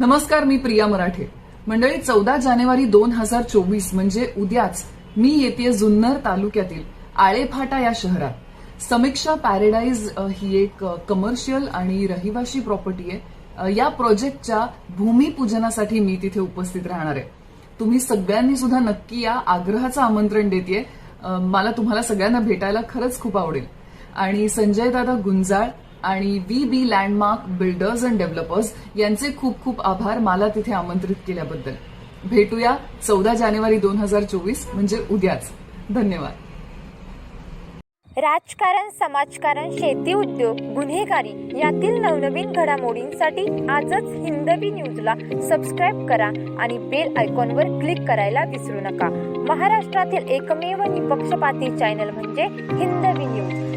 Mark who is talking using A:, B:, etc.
A: नमस्कार मी प्रिया मराठे. मंडळी चौदा जानेवारी दोन हजार चोवीस म्हणजे उद्याच मी येते जुन्नर तालुक्यातील आळेफाटा या शहरात. समीक्षा पॅरेडाईज ही एक कमर्शियल आणि रहिवाशी प्रॉपर्टी आहे. या प्रोजेक्टच्या भूमिपूजनासाठी मी तिथे उपस्थित राहणार आहे. तुम्ही सगळ्यांनी सुद्धा नक्की या आग्रहाचं आमंत्रण देते मला तुम्हाला सगळ्यांना भेटायला खरंच खूप आवडेल. आणि संजय दादा गुंजाळ आणि V B landmark builders and developers यांचे खूप खूप आभार मला तिथे आमंत्रित केल्याबद्दल. भेटूया चौदा जानेवारी दोन हजार चोवीस म्हणजे उद्याच. धन्यवाद.
B: राजकारण समाजकारण शेती उद्योग गुन्हेगारी यातील नवनवीन घडामोडींसाठी आजच हिंदवी न्यूजला सबस्क्राईब करा आणि बेल आयकॉनवर क्लिक करायला विसरू नका. महाराष्ट्रातील एकमेव निपक्षपाती चॅनल म्हणजे हिंदवी न्यूज.